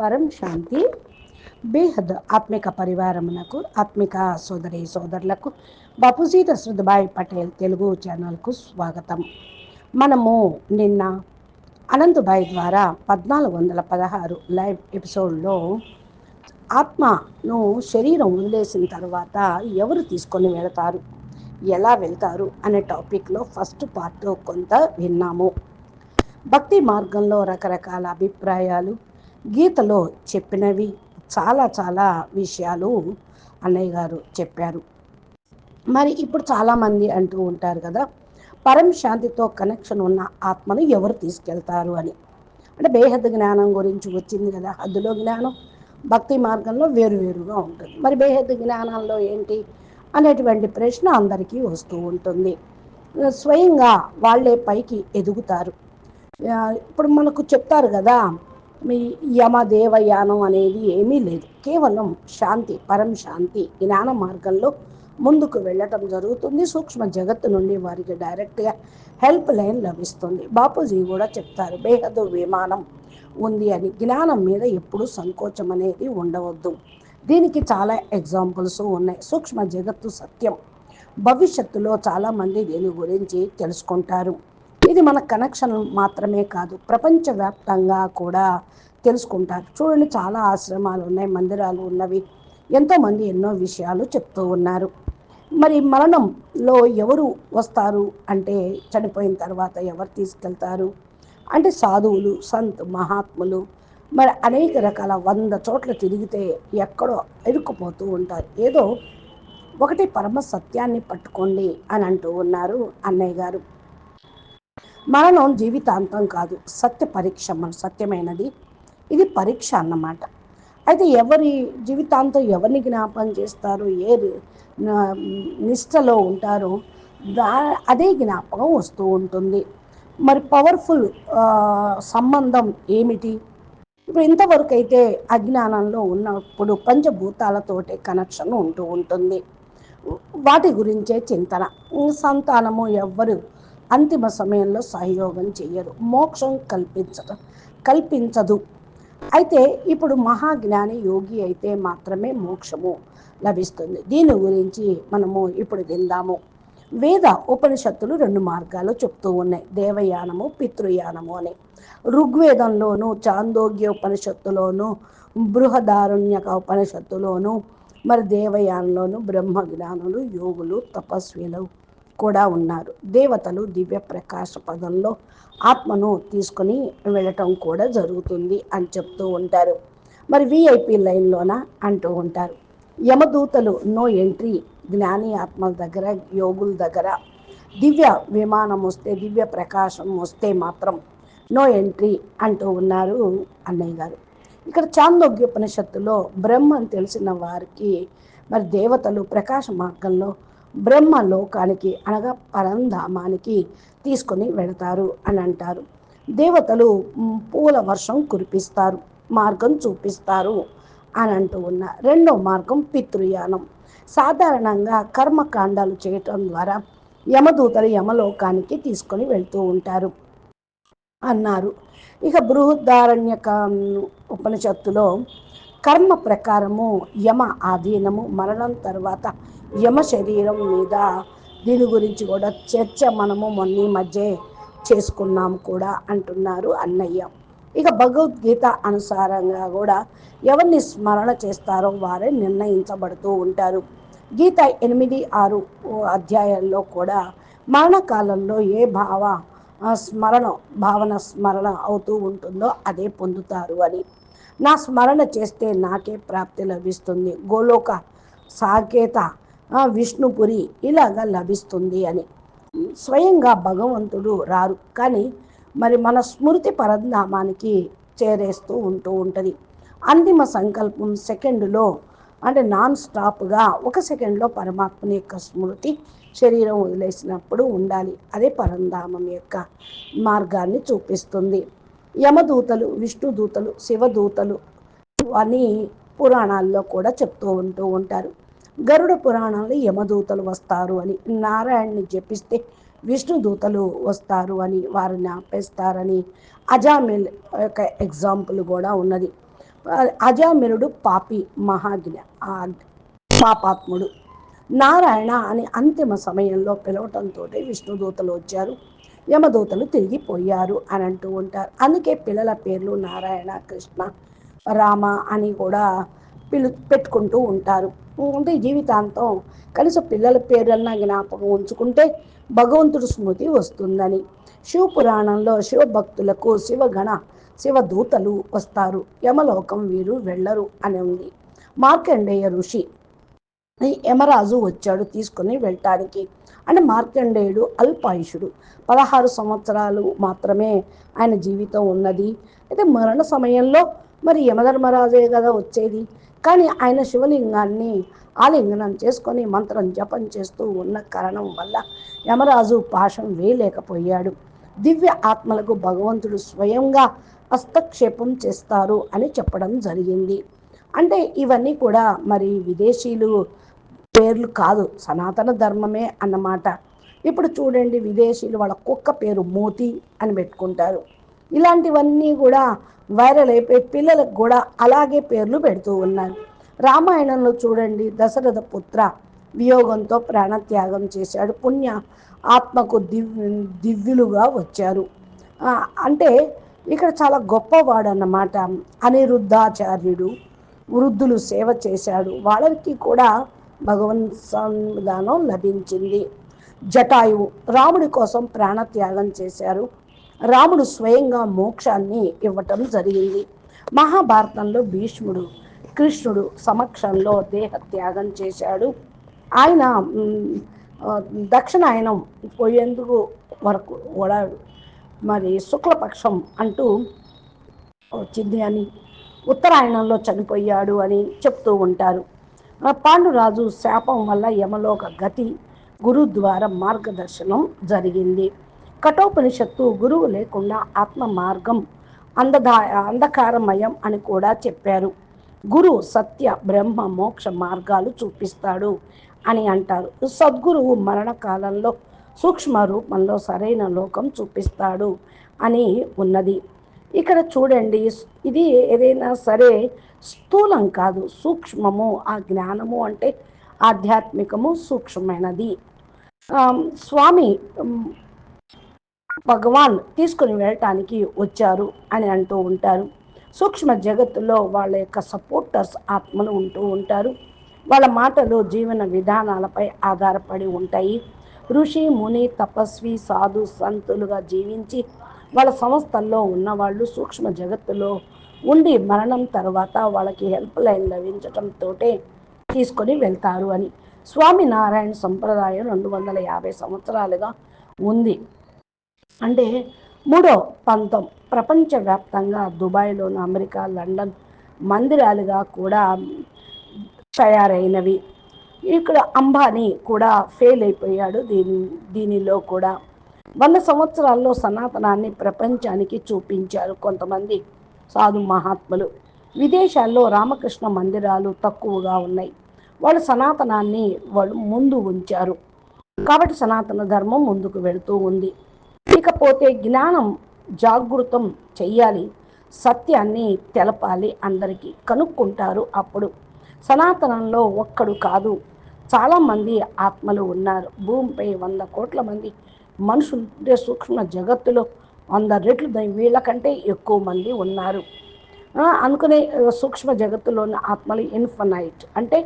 పరం శాంతి. బేహద్ ఆత్మిక పరివారమునకు ఆత్మిక సోదరి సోదరులకు బాపూజీ దశరథభాయ్ పటేల్ తెలుగు ఛానల్కు స్వాగతం. మనము నిన్న అనంతభాయ్ ద్వారా పద్నాలుగు వందల పదహారు లైవ్ ఎపిసోడ్లో ఆత్మను శరీరం వదిలేసిన తర్వాత ఎవరు తీసుకొని వెళతారు? ఎలా వెళ్తారు? అనే టాపిక్లో ఫస్ట్ పార్ట్ కొంత విన్నాము. భక్తి మార్గంలో రకరకాల అభిప్రాయాలు గీతలో చెప్పినవి చాలా చాలా విషయాలు అన్నయ్య గారు చెప్పారు. మరి ఇప్పుడు చాలామంది అంటూ ఉంటారు కదా పరం శాంతితో కనెక్షన్ ఉన్న ఆత్మను ఎవరు తీసుకెళ్తారు అని. అంటే బేహద్ జ్ఞానం గురించి వచ్చింది కదా హద్దులో జ్ఞానం భక్తి మార్గంలో వేరువేరుగా ఉంటుంది. మరి బేహద్ జ్ఞానంలో ఏంటి అనేటువంటి ప్రశ్న అందరికీ వస్తూ ఉంటుంది. స్వయంగా వాళ్ళే పైకి ఎదుగుతారు. ఇప్పుడు మనకు చెప్తారు కదా మీ యమదేవయానం అనేది ఏమీ లేదు. కేవలం శాంతి పరం శాంతి జ్ఞాన మార్గంలో ముందుకు వెళ్ళటం జరుగుతుంది. సూక్ష్మ జగత్తు నుండి వారికి డైరెక్ట్గా హెల్ప్ లైన్ లభిస్తుంది. బాపూజీ కూడా చెప్తారు బేహదు విమానం ఉంది అని. జ్ఞానం మీద ఎప్పుడు సంకోచం అనేది ఉండవద్దు. దీనికి చాలా ఎగ్జాంపుల్స్ ఉన్నాయి. సూక్ష్మ జగత్తు సత్యం. భవిష్యత్తులో చాలామంది దీని గురించి తెలుసుకుంటారు. ఇది మన కనెక్షన్ మాత్రమే కాదు ప్రపంచవ్యాప్తంగా కూడా తెలుసుకుంటారు. చూడండి చాలా ఆశ్రమాలు ఉన్నాయి మందిరాలు ఉన్నవి. ఎంతోమంది ఎన్నో విషయాలు చెప్తూ ఉన్నారు. మరి మరణంలో ఎవరు వస్తారు? అంటే చనిపోయిన తర్వాత ఎవరు తీసుకెళ్తారు? అంటే సాధువులు సంత్ మహాత్ములు. మరి అనేక రకాల వంద చోట్ల తిరిగితే ఎక్కడో ఇరుక్కుపోతూ ఉంటారు. ఏదో ఒకటి పరమ సత్యాన్ని పట్టుకోండి అని అంటూ ఉన్నారు అన్నయ్య గారు. మరణం జీవితాంతం కాదు సత్య పరీక్ష మన సత్యమైనది. ఇది పరీక్ష అన్నమాట. అయితే ఎవరి జీవితాంతం ఎవరిని జ్ఞాపకం చేస్తారు ఏ నిష్టలో ఉంటారో దా అదే జ్ఞాపకం వస్తూ ఉంటుంది. మరి పవర్ఫుల్ సంబంధం ఏమిటి? ఇప్పుడు ఇంతవరకు అయితే అజ్ఞానంలో ఉన్నప్పుడు పంచభూతాలతోటే కనెక్షన్ ఉంటూ ఉంటుంది. వాటి గురించే చింతన. సంతానము ఎవ్వరు అంతిమ సమయంలో సహయోగం చేయరు మోక్షం కల్పించడం కల్పించదు. అయితే ఇప్పుడు మహాజ్ఞాని యోగి అయితే మాత్రమే మోక్షము లభిస్తుంది. దీని గురించి మనము ఇప్పుడు విందాము. వేద ఉపనిషత్తులు రెండు మార్గాలు చెప్తూ ఉన్నాయి. దేవయానము పితృయానము అని. ఋగ్వేదంలోను చాందోగ్య ఉపనిషత్తులోను బృహదారుణ్యక ఉపనిషత్తులోను మరి దేవయానంలోను బ్రహ్మ జ్ఞానులు యోగులు తపస్విలు కూడా ఉన్నారు. దేవతలు దివ్య ప్రకాశ పదంలో ఆత్మను తీసుకొని వెళ్ళటం కూడా జరుగుతుంది అని చెప్తూ ఉంటారు. మరి విఐపి లైన్లోన అంటూ ఉంటారు. యమదూతలు నో ఎంట్రీ జ్ఞాని ఆత్మల దగ్గర యోగుల దగ్గర. దివ్య విమానం వస్తే దివ్య ప్రకాశం వస్తే మాత్రం నో ఎంట్రీ అంటూ ఉన్నారు అన్నయ్య గారు. ఇక్కడ చాందోగ్యోపనిషత్తులో బ్రహ్మను తెలిసిన వారికి మరి దేవతలు ప్రకాశ మార్గంలో బ్రహ్మ లోకానికి అనగా పరంధామానికి తీసుకొని వెళతారు అని అంటారు. దేవతలు పూల వర్షం కురిపిస్తారు మార్గం చూపిస్తారు అని అంటూ ఉన్న రెండో మార్గం పితృయానం. సాధారణంగా కర్మకాండాలు చేయటం ద్వారా యమదూతలు యమలోకానికి తీసుకొని వెళ్తూ ఉంటారు అన్నారు. ఇక బృహదారణ్యక ఉపనిషత్తులో కర్మ ప్రకారము యమ ఆధీనము మరణం తర్వాత యమ శరీరం మీద దీని గురించి కూడా చర్చ మనము మొన్న మధ్య చేసుకున్నాం కూడా అంటున్నారు అన్నయ్య. ఇక భగవద్గీత అనుసారంగా కూడా ఎవరిని స్మరణ చేస్తారో వారే నిర్ణయించబడుతూ ఉంటారు. గీత ఎనిమిది ఆరు అధ్యాయాల్లో కూడా మరణకాలంలో ఏ భావ స్మరణ భావన స్మరణ అవుతూ ఉంటుందో అదే పొందుతారు అని. నా స్మరణ చేస్తే నాకే ప్రాప్తి లభిస్తుంది. గోలోక సాకేత విష్ణుపురి ఇలాగా లభిస్తుంది అని. స్వయంగా భగవంతుడు రారు. కానీ మరి మన స్మృతి పరంధామానికి చేరేస్తూ ఉంటూ ఉంటుంది. అంతిమ సంకల్పం సెకండ్లో అంటే నాన్ స్టాప్గా ఒక సెకండ్లో పరమాత్మని యొక్క స్మృతి శరీరం వదిలేసినప్పుడు ఉండాలి. అదే పరంధామం యొక్క మార్గాన్ని చూపిస్తుంది. యమదూతలు విష్ణుదూతలు శివదూతలు అని పురాణాల్లో కూడా చెప్తూ ఉంటూ ఉంటారు. గరుడ పురాణంలో యమదూతలు వస్తారు అని నారాయణ్ని జపిస్తే విష్ణుదూతలు వస్తారు అని వారిని ఆపేస్తారని అజామిల్ యొక్క ఎగ్జాంపుల్ కూడా ఉన్నది. అజామిరుడు పాపి మహాజ్ఞ పాపాత్ముడు. నారాయణ అని అంతిమ సమయంలో పిలవటంతో విష్ణుదూతలు వచ్చారు. యమదూతలు తిరిగిపోయారు అని అంటూ ఉంటారు. అందుకే పిల్లల పేర్లు నారాయణ కృష్ణ రామ అని కూడా పిలు పెట్టుకుంటూ ఉంటారు. అంటే జీవితాంతం కనీసం పిల్లల పేరన్నా జ్ఞాపకం ఉంచుకుంటే భగవంతుడు స్మృతి వస్తుందని. శివ పురాణంలో శివభక్తులకు శివగణ శివదూతలు వస్తారు. యమలోకం వీరు వెళ్ళరు అని ఉంది. మార్కండేయ ఋషి యమరాజు వచ్చాడు తీసుకుని వెళ్ళటానికి. అంటే మార్కండేయుడు అల్పాయుషుడు. పదహారు సంవత్సరాలు మాత్రమే ఆయన జీవితం ఉన్నది. అయితే మరణ సమయంలో మరి యమధర్మరాజే కదా వచ్చేది. కానీ ఆయన శివలింగాన్ని ఆలింగనం చేసుకొని మంత్రం జపం చేస్తూ ఉన్న కారణం వల్ల యమరాజు పాశం వేయలేకపోయాడు. దివ్య ఆత్మలకు భగవంతుడు స్వయంగా హస్తక్షేపం చేస్తారు అని చెప్పడం జరిగింది. అంటే ఇవన్నీ కూడా మరి విదేశీయులు పేర్లు కాదు సనాతన ధర్మమే అన్నమాట. ఇప్పుడు చూడండి విదేశీయులు వాళ్ళ కుక్క పేరు మోతి అని పెట్టుకుంటారు. ఇలాంటివన్నీ కూడా వైరల్ అయిపోయి పిల్లలకు కూడా అలాగే పేర్లు పెడుతూ ఉన్నారు. రామాయణంలో చూడండి దశరథ పుత్ర వియోగంతో ప్రాణత్యాగం చేశాడు. పుణ్య ఆత్మకు దివ్ దివ్యులుగా వచ్చారు. అంటే ఇక్కడ చాలా గొప్పవాడు అన్నమాట. అనిరుద్ధాచార్యుడు వృద్ధులు సేవ చేశాడు. వాళ్ళకి కూడా భగవన్ సంవిధానం లభించింది. జటాయువు రాముడి కోసం ప్రాణత్యాగం చేశారు. రాముడు స్వయంగా మోక్షాన్ని ఇవ్వటం జరిగింది. మహాభారతంలో భీష్ముడు కృష్ణుడు సమక్షంలో దేహ త్యాగం చేశాడు. ఆయన దక్షిణాయనం పోయేందుకు వరకు ఓడాడు మరి శుక్లపక్షం అంటూ వచ్చింది అని ఉత్తరాయణంలో చనిపోయాడు అని చెప్తూ ఉంటారు. పాండురాజు శాపం వల్ల యమలోక గతి గురు ద్వారా మార్గదర్శనం జరిగింది. కఠోపనిషత్తు గురువు లేకుండా ఆత్మ మార్గం అందదా అంధకారమయం అని కూడా చెప్పారు. గురు సత్య బ్రహ్మ మోక్ష మార్గాలు చూపిస్తాడు అని అంటారు. సద్గురువు మరణకాలంలో సూక్ష్మ రూపంలో సరైన లోకం చూపిస్తాడు అని ఉన్నది. ఇక్కడ చూడండి ఇది ఏదైనా సరే స్థూలం కాదు సూక్ష్మము. ఆ జ్ఞానము అంటే ఆధ్యాత్మికము సూక్ష్మమైనది. స్వామి భగవాన్ తీసుకుని వెళ్ళటానికి వచ్చారు అని అంటూ ఉంటారు. సూక్ష్మ జగత్తులో వాళ్ళ యొక్క సపోర్టర్స్ ఆత్మలు ఉంటూ ఉంటారు. వాళ్ళ మాటలు జీవన విధానాలపై ఆధారపడి ఉంటాయి. ఋషి ముని తపస్వి సాధు సంతులుగా జీవించి వాళ్ళ సంస్థల్లో ఉన్నవాళ్ళు సూక్ష్మ జగత్తులో ఉండి మరణం తర్వాత వాళ్ళకి హెల్ప్ లైన్ లభించటంతో తీసుకొని వెళ్తారు అని స్వామినారాయణ సంప్రదాయం రెండు వందల యాభై సంవత్సరాలుగా ఉంది. అంటే మూడో పంతం ప్రపంచవ్యాప్తంగా దుబాయ్లోని అమెరికా లండన్ మందిరాలుగా కూడా తయారైనవి. ఇక్కడ అంబానీ కూడా ఫెయిల్ అయిపోయాడు. దీని దీనిలో కూడా వంద సంవత్సరాల్లో సనాతనాన్ని ప్రపంచానికి చూపించారు కొంతమంది సాధు మహాత్ములు. విదేశాల్లో రామకృష్ణ మందిరాలు తక్కువగా ఉన్నాయి. వాళ్ళు సనాతనాన్ని వాళ్ళు ముందు ఉంచారు. కాబట్టి సనాతన ధర్మం ముందుకు వెళుతూ ఉంది. ఇకపోతే జ్ఞానం జాగృతం చెయ్యాలి. సత్యాన్ని తెలపాలి అందరికీ కనుక్కుంటారు అప్పుడు. సనాతనంలో ఒక్కడు కాదు. చాలామంది ఆత్మలు ఉన్నారు. భూమిపై వంద కోట్ల మంది మనుషులు సూక్ష్మ జగత్తులో వంద రెట్లు వీళ్ళకంటే ఎక్కువ మంది ఉన్నారు. అనుకునే సూక్ష్మ జగత్తులోని ఆత్మలు ఇన్ఫనైట్. అంటే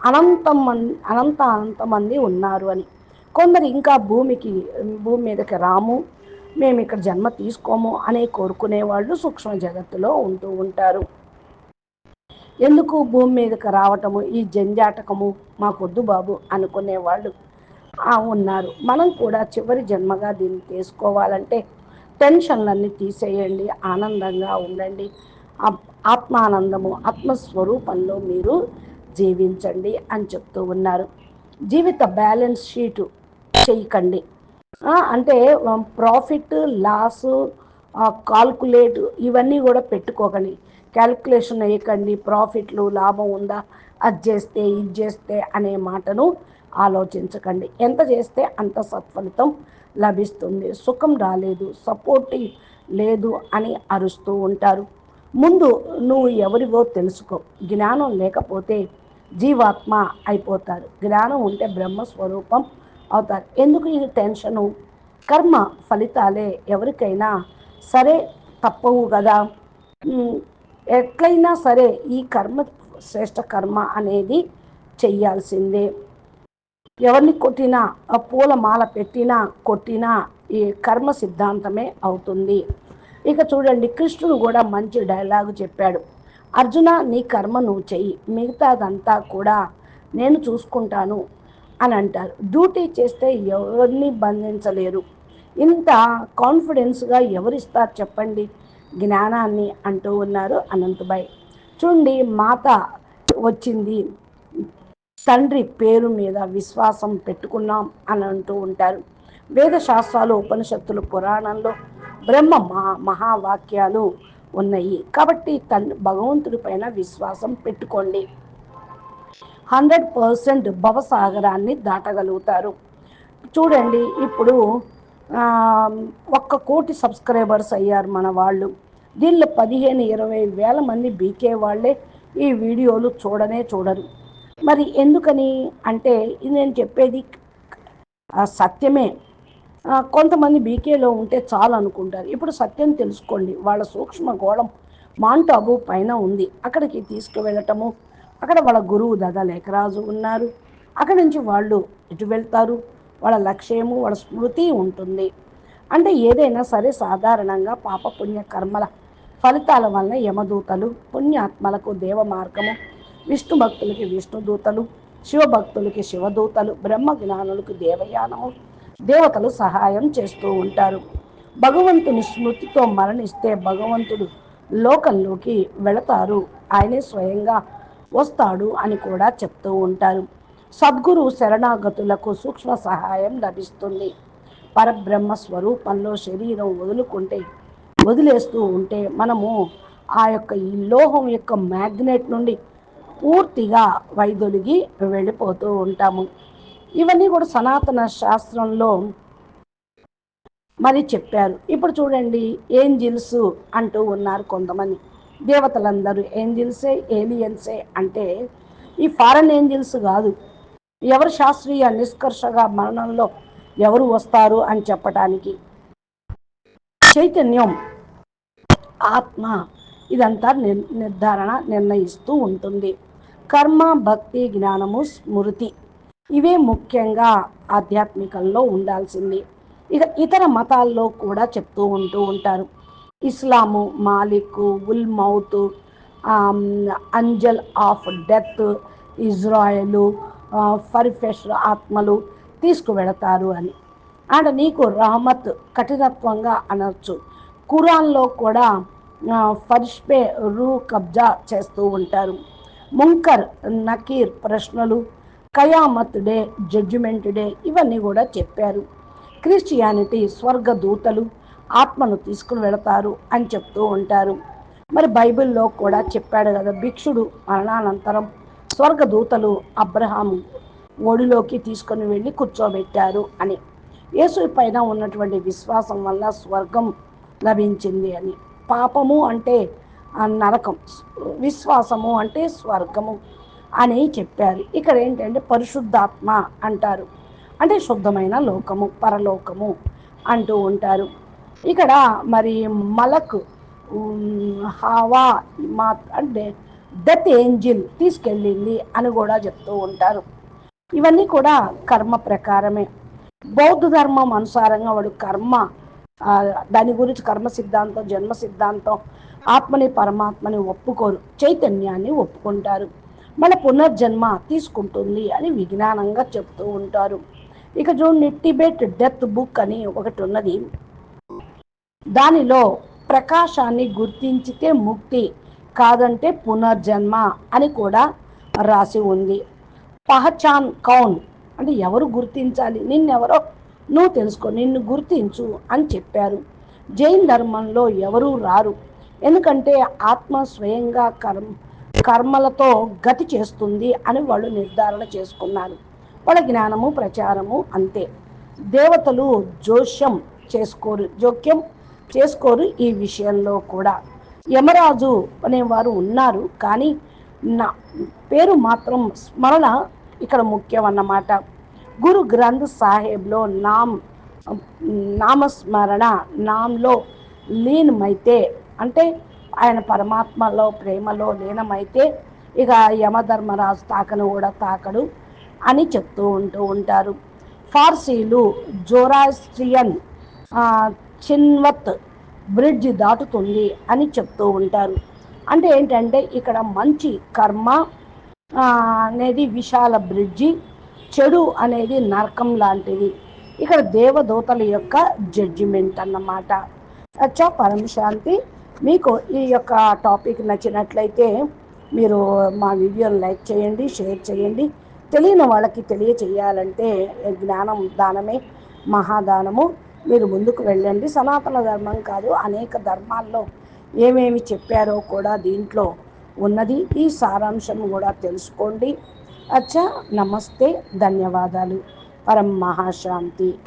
అనంతం మంది అనంత అనంత మంది ఉన్నారు అని. కొందరు ఇంకా భూమికి భూమి మీదకి రాము మేము ఇక్కడ జన్మ తీసుకోము అనే కోరుకునే వాళ్ళు సూక్ష్మ జగత్తులో ఉంటూ ఉంటారు. ఎందుకు భూమి మీదకి రావటము ఈ జంజాటకము మాకొద్దు బాబు అనుకునే వాళ్ళు ఉన్నారు. మనం కూడా చివరి జన్మగా దీన్ని తీసుకోవాలంటే టెన్షన్లన్నీ తీసేయండి ఆనందంగా ఉండండి. ఆత్మానందము ఆత్మస్వరూపంలో మీరు జీవించండి అని చెప్తూ ఉన్నారు. జీవిత బ్యాలెన్స్ షీటు చేయకండి. అంటే ప్రాఫిట్ లాస్ కాల్కులేట్ ఇవన్నీ కూడా పెట్టుకోకండి. క్యాల్కులేషన్ వేయకండి ప్రాఫిట్లు లాభం ఉందా అది చేస్తే ఇది చేస్తే అనే మాటను ఆలోచించకండి. ఎంత చేస్తే అంత సత్ఫలితం లభిస్తుంది. సుఖం రాలేదు సపోర్టింగ్ లేదు అని అరుస్తూ ఉంటారు. ముందు నువ్వు ఎవరివో తెలుసుకో. జ్ఞానం లేకపోతే జీవాత్మ అయిపోతారు. జ్ఞానం ఉంటే బ్రహ్మస్వరూపం అవుతారు. ఎందుకు ఈ టెన్షను? కర్మ ఫలితాలే ఎవరికైనా సరే తప్పవు కదా. ఎట్లయినా సరే ఈ కర్మ శ్రేష్ట కర్మ అనేది చెయ్యాల్సిందే. ఎవరిని కొట్టినా పూల మాల పెట్టినా కొట్టినా ఈ కర్మ సిద్ధాంతమే అవుతుంది. ఇక చూడండి కృష్ణుడు కూడా మంచి డైలాగు చెప్పాడు. అర్జున నీ కర్మ నువ్వు చెయ్యి. మిగతాదంతా కూడా నేను చూసుకుంటాను అని అంటారు. డ్యూటీ చేస్తే ఎవరిని బంధించలేరు. ఇంత కాన్ఫిడెన్స్గా ఎవరిస్తారు చెప్పండి? జ్ఞానాన్ని అంటూ ఉన్నారు అనంతబాయ్. చూడండి మాత వచ్చింది. తండ్రి పేరు మీద విశ్వాసం పెట్టుకున్నాం అని అంటూ ఉంటారు. వేదశాస్త్రాలు ఉపనిషత్తులు పురాణంలో బ్రహ్మ మహా మహావాక్యాలు ఉన్నాయి. కాబట్టి తన్ భగవంతుడి పైన విశ్వాసం పెట్టుకోండి. హండ్రెడ్ పర్సెంట్ భవసాగరాన్ని దాటగలుగుతారు. చూడండి ఇప్పుడు ఒక్క కోటి సబ్స్క్రైబర్స్ అయ్యారు మన వాళ్ళు. దీనిలో పదిహేను ఇరవై వేల మంది బీకే వాళ్ళే ఈ వీడియోలు చూడనే చూడరు. మరి ఎందుకని అంటే ఇది నేను చెప్పేది సత్యమే. కొంతమంది బీకేలో ఉంటే చాలు అనుకుంటారు. ఇప్పుడు సత్యం తెలుసుకోండి. వాళ్ళ సూక్ష్మ గోళం మాంటాబు పైన ఉంది. అక్కడికి తీసుకువెళ్ళటము. అక్కడ వాళ్ళ గురువు దద లేఖరాజు ఉన్నారు. అక్కడి నుంచి వాళ్ళు ఎటు వెళ్తారు? వాళ్ళ లక్ష్యము వాళ్ళ స్మృతి ఉంటుంది. అంటే ఏదైనా సరే సాధారణంగా పాపపుణ్య కర్మల ఫలితాల వలన యమదూతలు పుణ్యాత్మలకు దేవ మార్గము విష్ణు భక్తులకి విష్ణుదూతలు శివభక్తులకి శివదూతలు బ్రహ్మ జ్ఞానులకు దేవయానము దేవతలు సహాయం చేస్తూ ఉంటారు. భగవంతుని స్మృతితో మరణిస్తే భగవంతుడు లోకంలోకి వెళతారు. ఆయనే స్వయంగా వస్తాడు అని కూడా చెప్తూ ఉంటారు. సద్గురు శరణాగతులకు సూక్ష్మ సహాయం లభిస్తుంది. పరబ్రహ్మ స్వరూపంలో శరీరం వదులుకుంటే వదిలేస్తూ ఉంటే మనము ఆ యొక్క ఈ లోహం యొక్క మ్యాగ్నెట్ నుండి పూర్తిగా వైదొలిగి వెళ్ళిపోతూ ఉంటాము. ఇవన్నీ కూడా సనాతన శాస్త్రంలో మరి చెప్పారు. ఇప్పుడు చూడండి ఏంజిల్స్ అంటూ ఉన్నారు కొంతమంది. దేవతలందరూ ఏంజిల్సే ఏలియన్సే అంటే ఈ ఫారెన్ ఏంజిల్స్ కాదు. ఎవరు శాస్త్రీయ నిష్కర్షగా మరణంలో ఎవరు వస్తారు అని చెప్పటానికి చైతన్యం ఆత్మ ఇదంతా నిర్ధారణ నిర్ణయిస్తూ ఉంటుంది. కర్మ భక్తి జ్ఞానము స్మృతి. ఇవే ముఖ్యంగా ఆధ్యాత్మికంలో ఉండాల్సింది. ఇక ఇతర మతాల్లో కూడా చెప్తూ ఉంటూ ఉంటారు. ఇస్లాము మాలిక్ ఉల్ మౌత్ అంజల్ ఆఫ్ డెత్ ఇజ్రాయలు ఫర్ఫెష్ ఆత్మలు తీసుకువెడతారు అని. అండ్ నీకు రహమత్ కఠినత్వంగా అనొచ్చు. కురాన్లో కూడా ఫర్ష్పే రూ కబ్జా చేస్తూ ఉంటారు. ముంకర్ నకీర్ ప్రశ్నలు కయామత్ డే జడ్జిమెంట్ డే ఇవన్నీ కూడా చెప్పారు. క్రిస్టియానిటీ స్వర్గ దూతలు ఆత్మను తీసుకుని వెళతారు అని చెప్తూ ఉంటారు. మరి బైబిల్లో కూడా చెప్పాడు కదా భిక్షుడు మరణానంతరం స్వర్గ దూతలు అబ్రహాం ఒడిలోకి తీసుకొని వెళ్ళి కూర్చోబెట్టారు అని. యేసు పైన ఉన్నటువంటి విశ్వాసం వల్ల స్వర్గం లభించింది అని. పాపము అంటే నరకం విశ్వాసము అంటే స్వర్గము అని చెప్పారు. ఇక్కడ ఏంటంటే పరిశుద్ధాత్మ అంటారు. అంటే శుద్ధమైన లోకము పరలోకము అంటూ ఉంటారు. ఇక్కడ మరి మలక్ హావా మా అంటే డెత్ ఏంజిల్ తీసుకెళ్ళింది అని కూడా చెప్తూ ఉంటారు. ఇవన్నీ కూడా కర్మ ప్రకారమే. బౌద్ధ ధర్మం అనుసారంగా వాడు కర్మ దాని గురించి కర్మ సిద్ధాంతం జన్మ సిద్ధాంతం ఆత్మని పరమాత్మని ఒప్పుకోరు. చైతన్యాన్ని ఒప్పుకుంటారు. మన పునర్జన్మ తీసుకుంటుంది అని విజ్ఞానంగా చెప్తూ ఉంటారు. ఇక చూడండి టిబెట్ డెత్ బుక్ అని ఒకటి ఉన్నది. దానిలో ప్రకాశాన్ని గుర్తించితే ముక్తి కాదంటే పునర్జన్మ అని కూడా రాసి ఉంది. పహచాన్ కౌన్ అంటే ఎవరు గుర్తించాలి? నిన్నెవరో నువ్వు తెలుసుకో నిన్ను గుర్తించు అని చెప్పారు. జైన్ ధర్మంలో ఎవరూ రారు. ఎందుకంటే ఆత్మ స్వయంగా కర్మ కర్మలతో గతి చేస్తుంది అని వాళ్ళు నిర్ధారణ చేసుకున్నారు. వాళ్ళ జ్ఞానము ప్రచారము అంతే. దేవతలు జోష్యం చేసుకోరు జోక్యం చేసుకోరు ఈ విషయంలో కూడా. యమరాజు అనేవారు ఉన్నారు కానీ నా పేరు మాత్రం స్మరణ ఇక్కడ ముఖ్యం అన్నమాట గురు గ్రంథ్ సాహెబ్లో నామ్ నామస్మరణ నామ్లో లీనమైతే అంటే ఆయన పరమాత్మలో ప్రేమలో లీనమైతే ఇక యమధర్మరాజు తాకను కూడా తాకడు అని చెప్తూ ఉంటూ ఉంటారు. ఫార్సీలు జోరాస్ట్రియన్ చిన్వత్ బ్రిడ్జ్ దాటుతుంది అని చెప్తూ ఉంటారు. అంటే ఏంటంటే ఇక్కడ మంచి కర్మ అనేది విశాల బ్రిడ్జి చెడు అనేది నరకం లాంటిది. ఇక్కడ దేవదూతల యొక్క జడ్జిమెంట్ అన్నమాట. అచ్చా పరమశాంతి మీకు ఈ యొక్క టాపిక్ నచ్చినట్లయితే మీరు మా వీడియోని లైక్ చేయండి షేర్ చేయండి. తెలియని వాళ్ళకి తెలియచేయాలంటే జ్ఞానం దానమే మహాదానము. మీరు ముందుకు వెళ్ళండి. సనాతన ధర్మం కాదు అనేక ధర్మాల్లో ఏమేమి చెప్పారో కూడా దీంట్లో ఉన్నది. ఈ సారాంశం కూడా తెలుసుకోండి. అచ్చా నమస్తే ధన్యవాదాలు. పరం మహాశాంతి.